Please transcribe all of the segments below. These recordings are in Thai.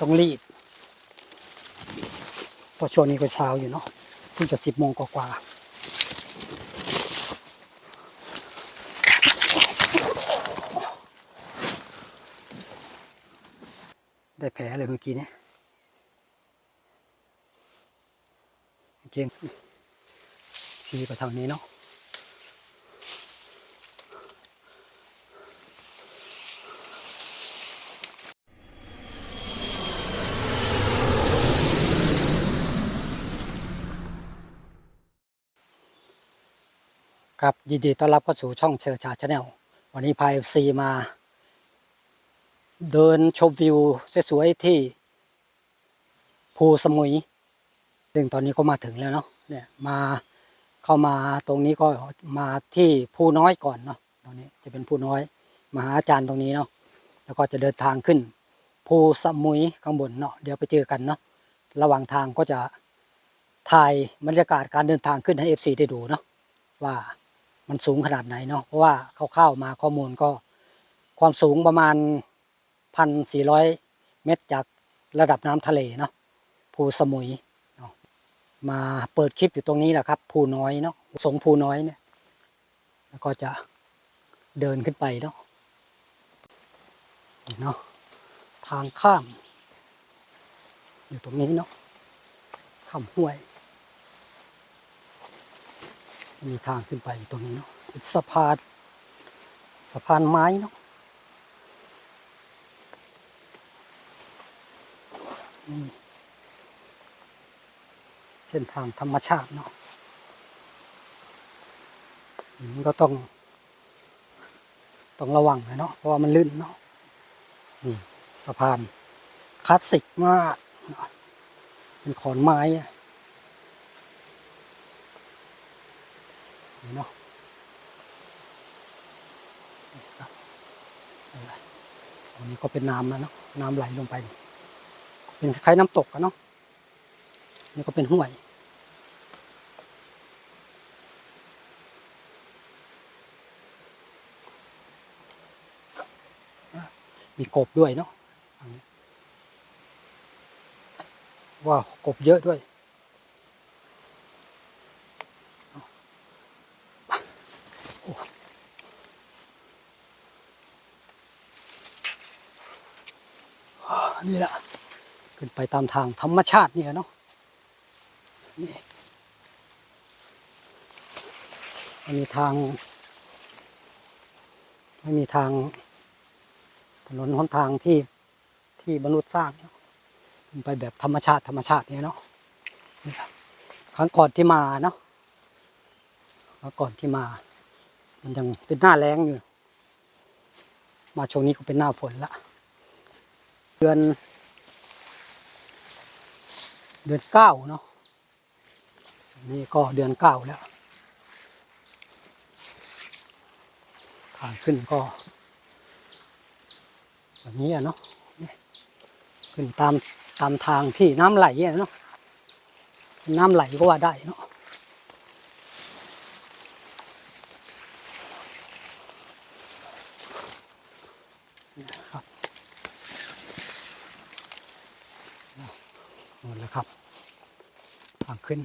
ต้องรีบเพราะช่วงนี้ก็เช้าอยู่เนาะเพิ่งจะสิบโมงกว่าได้แผลเลยเมื่อกี้เนี่ยเก่งชี้ไปทางนี้เนาะ ครับยินดีต้อนรับเข้าสู่ช่องเชอร์ชาชาแนลวันนี้พายซีมา เดินชมวิวสวยๆที่ภูสมุยซึ่งตอนนี้ก็มาถึงแล้วเนาะเนี่ยมาเข้ามาตรงนี้ก็มาที่ภูน้อยก่อนเนาะตรงนี้จะเป็นภูน้อยมาหาอาจารย์ตรงนี้เนาะแล้วก็จะเดินทางขึ้นภูสมุยข้างบนเนาะเดี๋ยวไปเจอกันเนาะระหว่างทางก็จะถ่ายบรรยากาศการเดินทางขึ้นให้ FC ได้ดูเนาะว่า มันสูงขนาดไหนเนาะเพราะว่าคร่าวๆมาข้อมูลก็ความสูงประมาณพันสี่ร้อยเมตรจากระดับน้ำทะเลเนาะภูสมุยเนาะมาเปิดคลิปอยู่ตรงนี้แหละครับภูน้อยเนาะสงภูน้อยเนี่ยแล้วก็จะเดินขึ้นไปเนาะเนาะทางข้าม อยู่ตรงนี้เนาะข้ามห้วย มีทางขึ้นไปตรงนี้เนาะเป็นสะพานสะพานไม้เนาะนี่เส้นทางธรรมชาติเนาะหินก็ต้อง ต้องระวังนะเนาะเพราะว่ามันลื่นเนาะนี่สะพานคลาสสิกมากเนาะเป็นขอนไม้อะ นี่ เนาะนี่ครับอะไรตรงนี้ก็เป็นน้ำแล้วเนาะน้ำไหลลงไป เป็นคล้ายๆน้ำตกกันเนาะนี่ก็เป็นห้วยมีกบด้วยเนาะว้าวกบเยอะด้วย นี่แหละ ขึ้นไปตามทางธรรมชาติเนี่ยเนาะนี่ไม่มีทางไม่มีทางถนนหนทางที่ที่มนุษย์สร้างเนาะขึ้นไปแบบธรรมชาติธรรมชาติเนี่ยเนาะนี่ครั้งก่อนที่มาเนาะครั้งก่อนที่มา มันยังเป็นหน้าแล้งอยู่ มาช่วงนี้ก็เป็นหน้าฝนละเดือน เดือนเก้าเนาะนี่ก็เดือนเก้าแล้วทางขึ้นก็แบบนี้อะเนาะขึ้นตามตามทางที่น้ำไหลอะเนาะน้ำไหลก็ว่าได้เนาะนะครับ หมดแล้วครับางขึ้น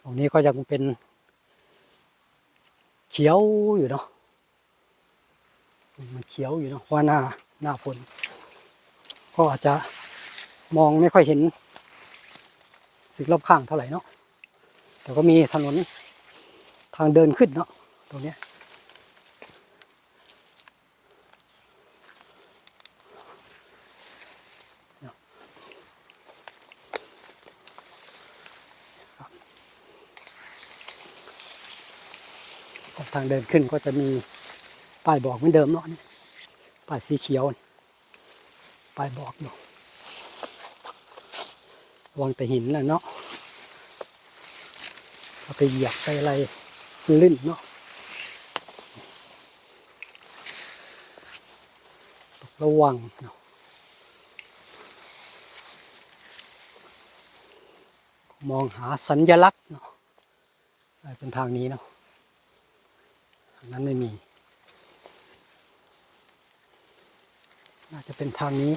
ตรงนี้ก็ยังเป็นเขียวอยู่เนาะ มันเขียวอยู่เนาะเพราะว่าหน้าหน้าฝน ก็อาจจะมองไม่ค่อยเห็นสิ่งรอบข้างเท่าไหร่เนาะ แต่ก็มีถนนทางเดินขึ้นเนาะตรงนี้ ทางเดินขึ้นก็จะมีป้ายบอกเหมือนเดิมเนาะป้ายสีเขียวป้ายบอกอยู่ระวังแต่หินแหละเนาะเอาไปเหยียบไปอะไรลื่นเนาะระวังเนาะมองหาสัญลักษณ์เนาะเป็นทางนี้เนาะ นั้นไม่มี น่าจะเป็นทางนี้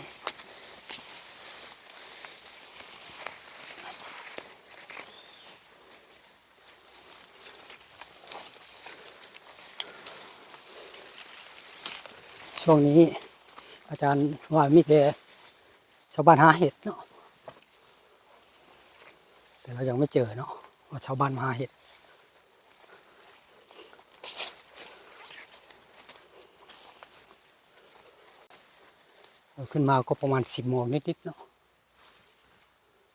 ช่วงนี้อาจารย์ว่ามีแต่ชาวบ้านหาเห็ดเนาะ แต่เรายังไม่เจอเนาะว่าชาวบ้านมาหาเห็ด ขึ้นมาก็ประมาณสิบโมงนิดๆเนาะ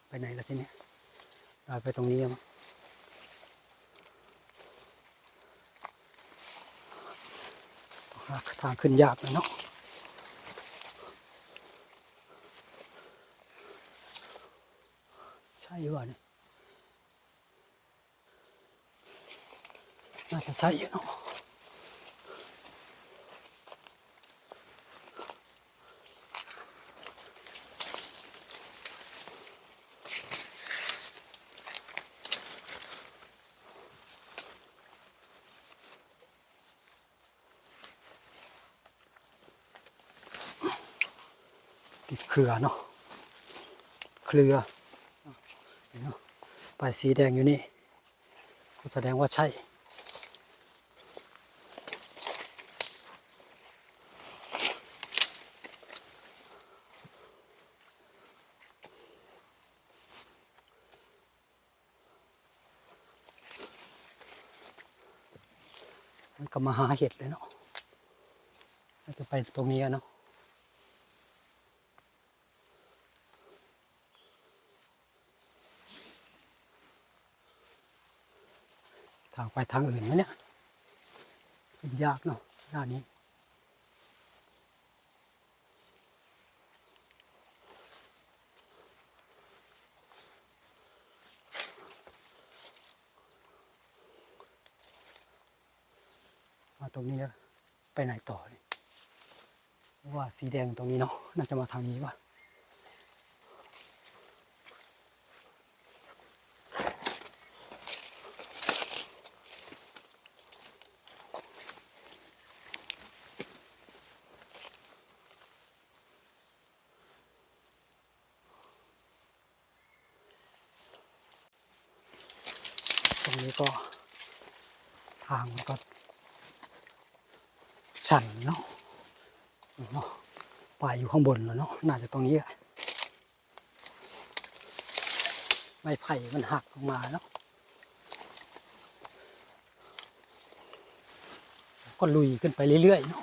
ไปไหนล้วทีเนี้ยเราไปตรงนี้มั้งทางขึ้นยากเลยเนาะใช่ป่ะเนี่ยน่าจะใช่เนาะ เครือเนาะเครือเนาะปลายสีแดงอยู่นี่ก็แสดงว่าใช่ันก็มาหาเห็ดเลยเนาะจะไปตรงนี้เนาะ ทางไปทางอื่นไหมเนี่ยขึ้นยากเนาะด้านนี้มาตรงนี้แล้วไปไหนต่อว่าสีแดงตรงนี้เนาะน่าจะมาทางนี้ว่ะางมันก็ชันเนาะเนาะป่ายอยู่ข้างบนแล้วเนาะน่าจะตรงนี้แหละไม้ไผ่มันหักลงมาเนาะก็ลุยขึ้นไปเรื่อยๆเนาะ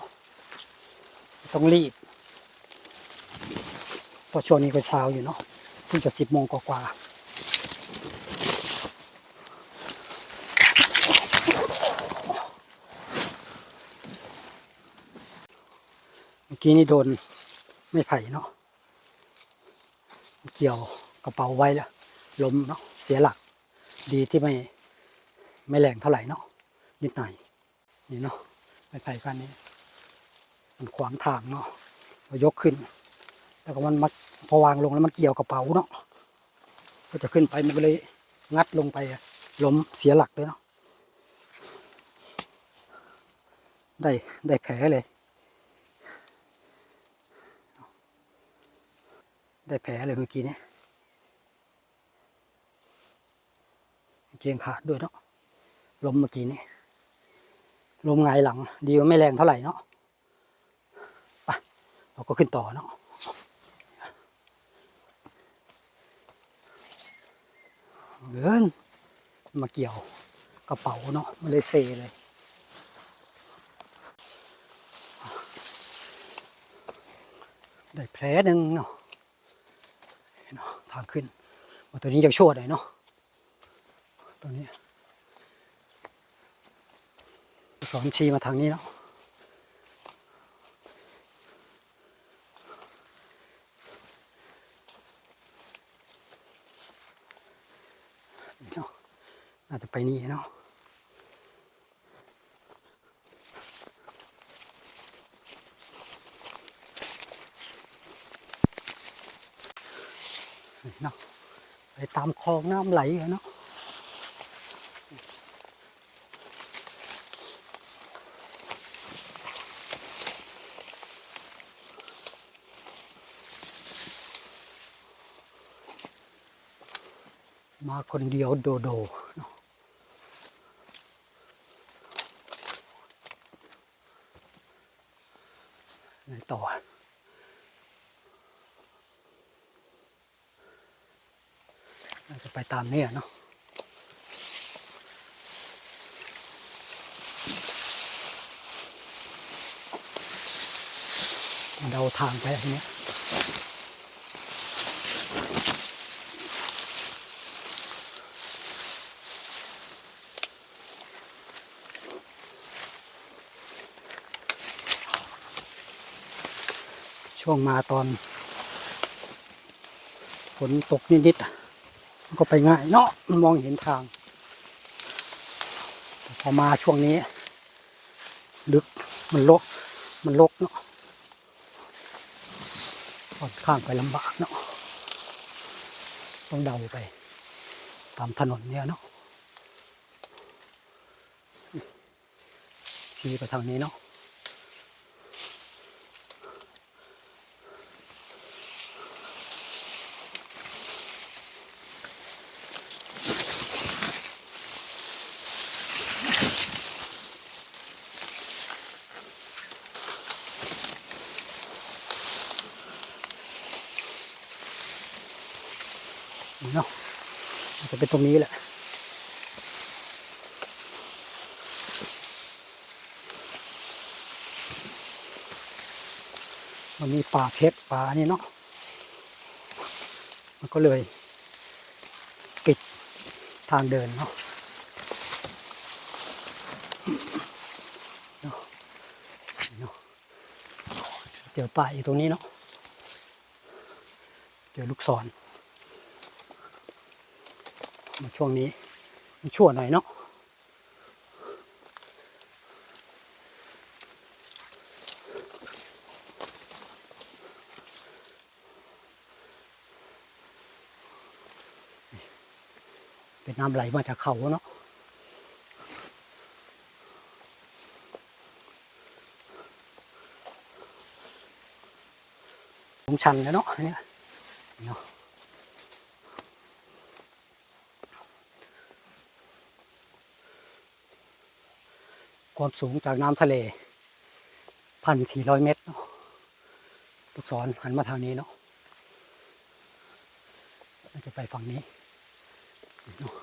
ต้องรีบเพราะช่วงนี้ก็เช้าอยู่เนาะเพิ่งจะสิบโมงกว่าๆ อกี้นี่โดนไม่ไผ่เนาะเกี่ยวกระเป๋าไว้แล้วล้มเนาะเสียหลัก ดีที่ไม่ไม่แรงเท่าไหร่เนาะนิดหน่อยนี่เนาะไม่ไผ่กันนี้ มันขวางทางเนาะเรายกขึ้น แล้วก็มันมาพอวางลงแล้วมันเกี่ยวกระเป๋าเนาะก็จะขึ้นไปมันก็เลยงัดลงไปล้มเสียหลักเลยเนาะได้ได้แผลเลย ได้แผลเลยเมื่อกี้เนี่ยเกียงขาดด้วยเนาะลมเมื่อกี้นี่ลมหงหลัง ดีว่าไม่แรงเท่าไหร่เนาะไปเราก็ขึ้นต่อเนาะเงินมาเกี่ยวกระเป๋าเนาะมันเลยเซเลยได้แผลหนึ่งเนาะ ทางขึ้นตัวนี้ยังชั่วหน่อยเนาะตัวนี้สอนชีมาทางนี้เนาะน่าจะไปนี่เนาะ เนาะไปตามคลองน้ำไหลเนาะมาคนเดียวโดโดเนามนี่เนาะเดาทางไปทีเนี้ช่วงมาตอนฝนตกนิดๆ ก็ไปง่ายเนาะมันมองเห็นทาง พอมาช่วงนี้ ลึกมันลก มันลกเนาะค่อนข้างไปลำบากเนาะต้องเดาไป ตามถนนเนี่ยเนาะชี้ไปทางนี้เนาะ เนาะจะเป็นตรงนี้แหละมันมีป่าเพชรป่านี่เนาะมันก็เลยปิดทางเดินเนาะเนาะเนาะเจอป่าอยู่ตรงนี้เนาะเจอลูกศร ช่วงนี้มันชั่วหน่อยเนาะเป็นน้ำไหลมาจากเขาเนาะงชันแล้วเนาะเนี่ยเนาะ ความสูงจากน้ำทะเลพันสี่ร้อยเมตรเนาะลูกศรหันมาทางนี้เนาะน่าจะไปฝั่งนี้เนาะ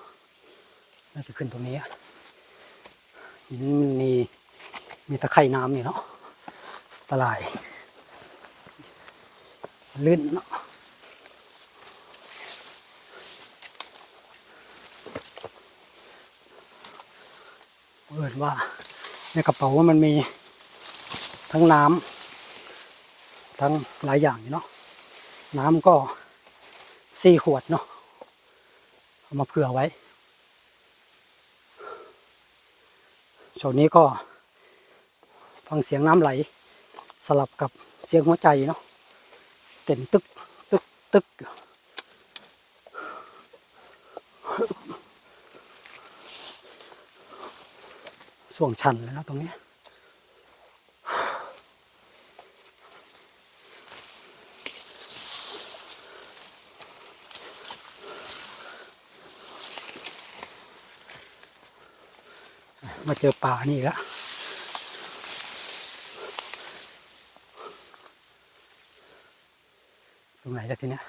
น่าจะขึ้นตรงนี้อะหินมันมีมีตะไคร่น้ำนี่เนาะตะลาย ลื่นเนาะเอินว่า ในกระเป๋าว่ามันมีทั้งน้ำทั้งหลายอย่างเนาะน้ำก็สี่ขวดเนาะเอามาเผื่อไว้ช่วงนี้ก็ฟังเสียงน้ำไหล สลับกับเสียงหัวใจเนาะเต้นตึกตึกตึก ส่วงชันเลยนะตรงนี้ มาเจอป่านี่แล้วตรงไหนแล้วทีเนี้ย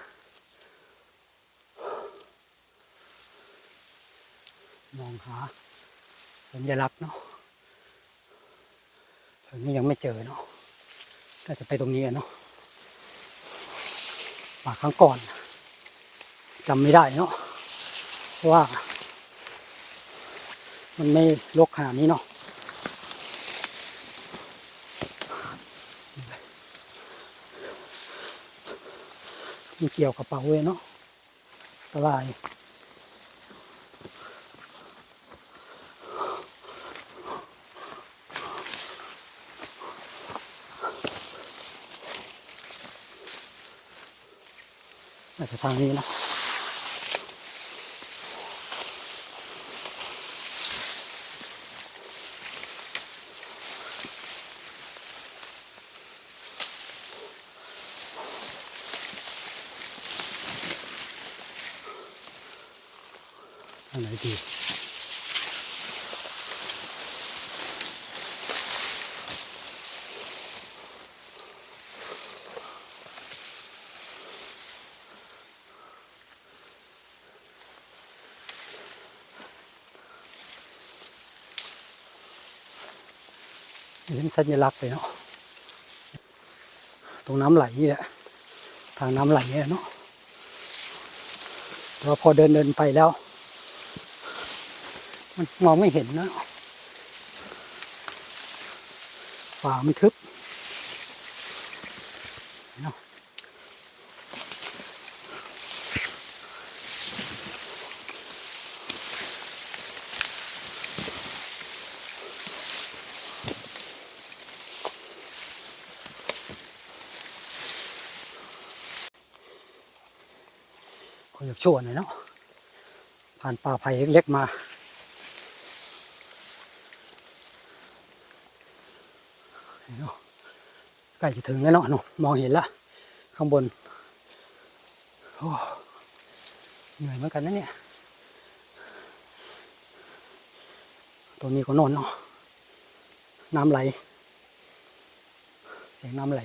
มองหาสัญลักษณ์เนาะ ตอนนี้ยังไม่เจอเนาะก็จะไปตรงนี้เนาะป่าครั้งก่อนจำไม่ได้เนาะเพราะว่า มันไม่ลกขนาดนี้เนาะมันเกี่ยวกับเป๋าเว้ยเนาะอันตราย น่าจะทางนี้เนาะ อันไหนดี เห็นสัญลักษณ์เลยเนาะตรงน้ำไหลนี่แหละทางน้ำไหลเนี่ยเนาะแต่ว่าพอเดินเดินไปแล้ว มันมองไม่เห็นนะป่ามันทึบ คนอยากชั่วหน่อยเนาะผ่านป่าไผ่เล็กๆมาเนาะใกล้จะถึงแล้วเนาะนมองเห็นละ ข้างบน โอ้เหนื่อยเหมือนกันนะเนี่ยตรงนี้ก็นอนเนาะ น้ำไหล เสียงน้ำไหล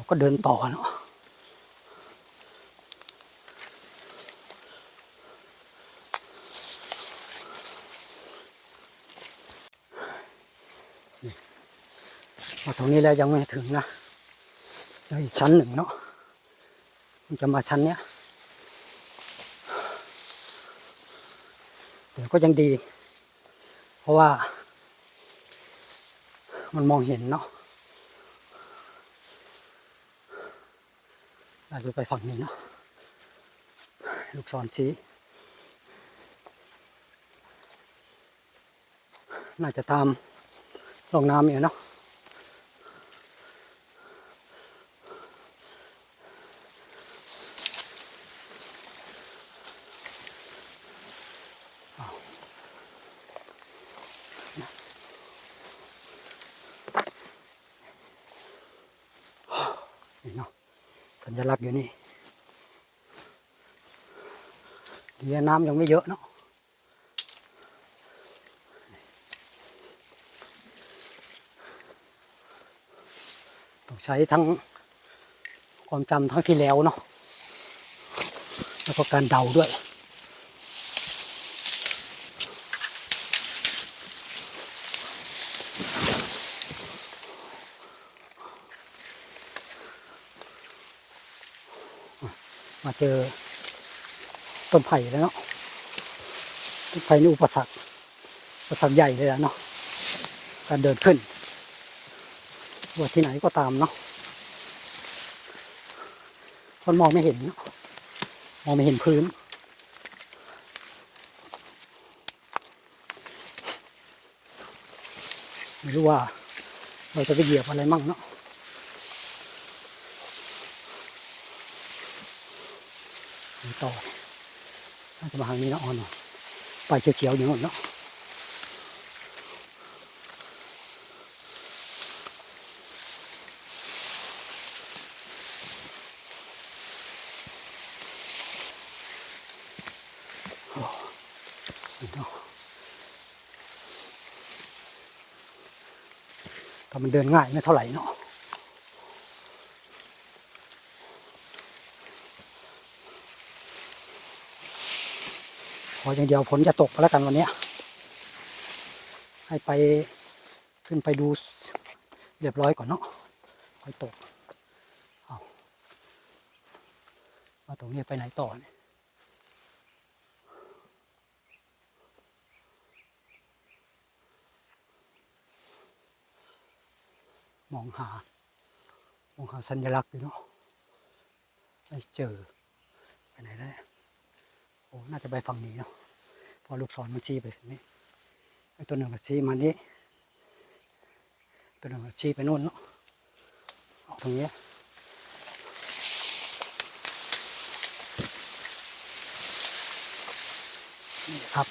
เราก็เดินต่อเนาะมาตรงนี้แล้วยังไม่ถึงนะยังอีกชั้นหนึ่งเนาะมันจะมาชั้นเนี้ยแต่ก็ยังดี เพราะว่า มันมองเห็นเนาะ เราจะไปฝั่งนี้เนาะลูกศรชี้น่าจะตามลงน้ำอยู่เนาะนี่เนาะ สัญลักษณ์อยู่นี่ดีนะน้ำยังไม่เยอะเนาะต้องใช้ทั้งความจำทั้งที่แล้วเนาะแล้วก็การเดาด้วย มาเจอต้นไผ่แล้วเนาะต้นไผ่นี่อุปสรรคอุปสรรคใหญ่เลยนะเนาะการเดินขึ้นว่าที่ไหนก็ตามเนาะคนมองไม่เห็นเนาะมองไม่เห็นพื้นไม่รู้ว่าเราจะไปเหยียบอะไรมั่งเนาะ ไป ต่อน่าจะมาทางนี้นะอ่อนหน่อยไปเขียวๆอยู่โน่นเนาะโอ้นี่เนาะแต่มันเดินง่ายไม่เท่าไหร่เนาะ ขออย่างเดียวฝนจะตกแล้วกันวันนี้ ให้ไปขึ้นไปดูเรียบร้อยก่อนเนาะค่อยตกเอาว่าตรงนี้ไปไหนต่อเนี่ยมองหา มองหาสัญลักษณ์อยู่เนาะไม่เจอไปไหนได้ โอ้น่าจะไปฝั่งนี้เนาะพอลูกศรมันชี้ไปทางนี้ไอตัวหนึ่งมันชี้มานี้ตัวหนึ่งมันชี้ไปนู่นเนาะออกตรงนี้นี่ครับ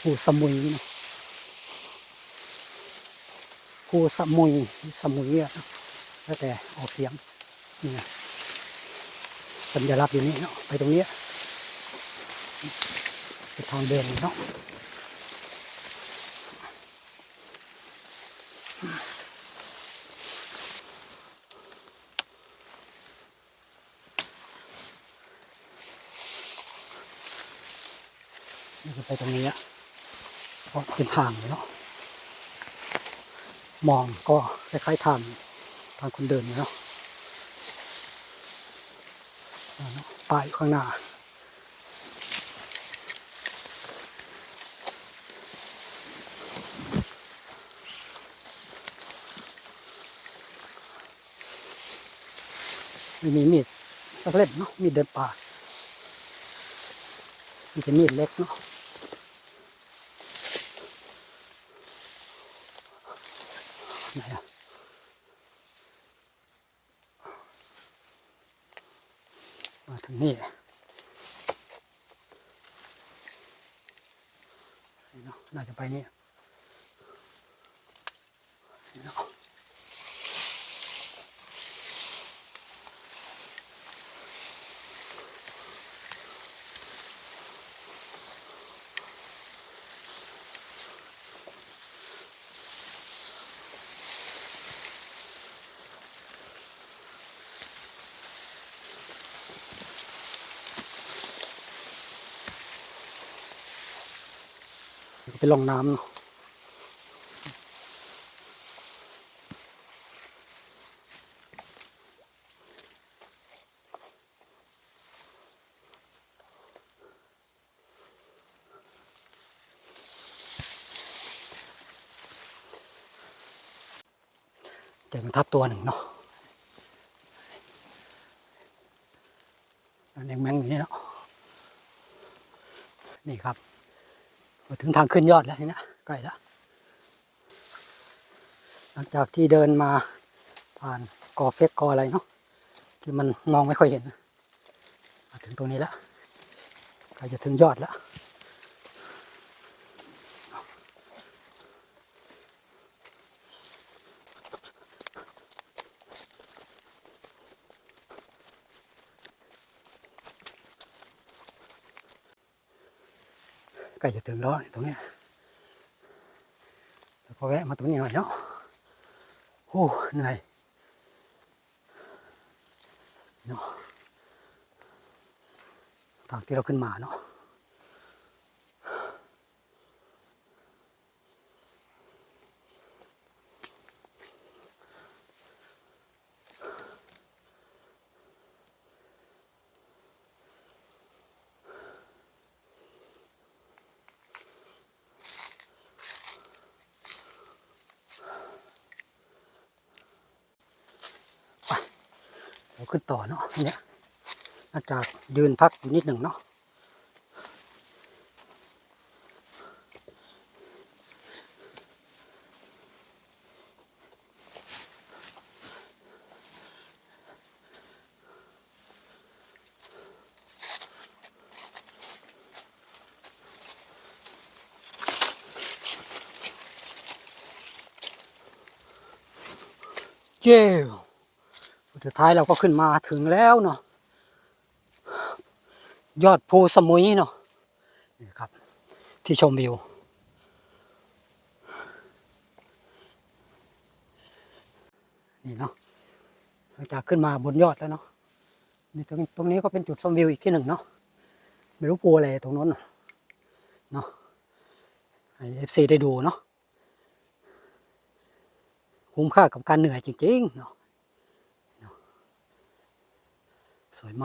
ภูสมุยนะภูสมุยสมุยอะแล้วแต่ออกเสียงนี่ สัญลักษณ์อยู่นี่เนาะไปตรงนี้เป็นทางเดินเนาะนี่คือไปตรงนี้อะเพราะเป็นทางเนาะมองก็คล้ายๆทางทางคนเดินเนาะ ป้ายอยู่ข้างหน้าไม่มีมีดสักเล่มเนาะมีดเดินป่ามีแต่มีดเล็กเนาะไหนอะ มางนี่น่าจะไปนี่ ไปลงน้ำเนาะเจอมันทับตัวหนึ่งเนาะอันนี้แมงอยู่นี่เนาะนี่ครับ ถึงทางขึ้นยอดแล้วนี่นะใกล้แล้วหลังจากที่เดินมาผ่านกอเพชรกออะไรเนาะที่มันมองไม่ค่อยเห็น มาถึงตรงนี้แล้วใกล้จะถึงยอดแล้ว ล้จะถึงแล้วตรงเนี้ยแล้วก็แวะมาตรงนี้หน่อยเนาะโอ้เหนื่อยเนาะทางที่เราขึ้นมาเนาะเราขึ้นต่อเนาะเนี่ยหลัง จากยืนพักอยู่นิดหนึ่งเนาะเจ้สุดท้ายเราก็ขึ้นมาถึงแล้วเนาะ ยอดภูสมุยเนาะนี่ครับ ที่ชมวิว นี่เนาะหลังจากขึ้นมาบนยอดแล้วเนาะนี่ตรงตรงนี้ก็เป็นจุดชมวิวอีกที่หนึ่งเนาะไม่รู้ภูอะไรตรงนั้นเนาะให้เอฟซีได้ดูเนาะคุ้มค่ากับการเหนื่อยจริงๆเนาะสวยมาก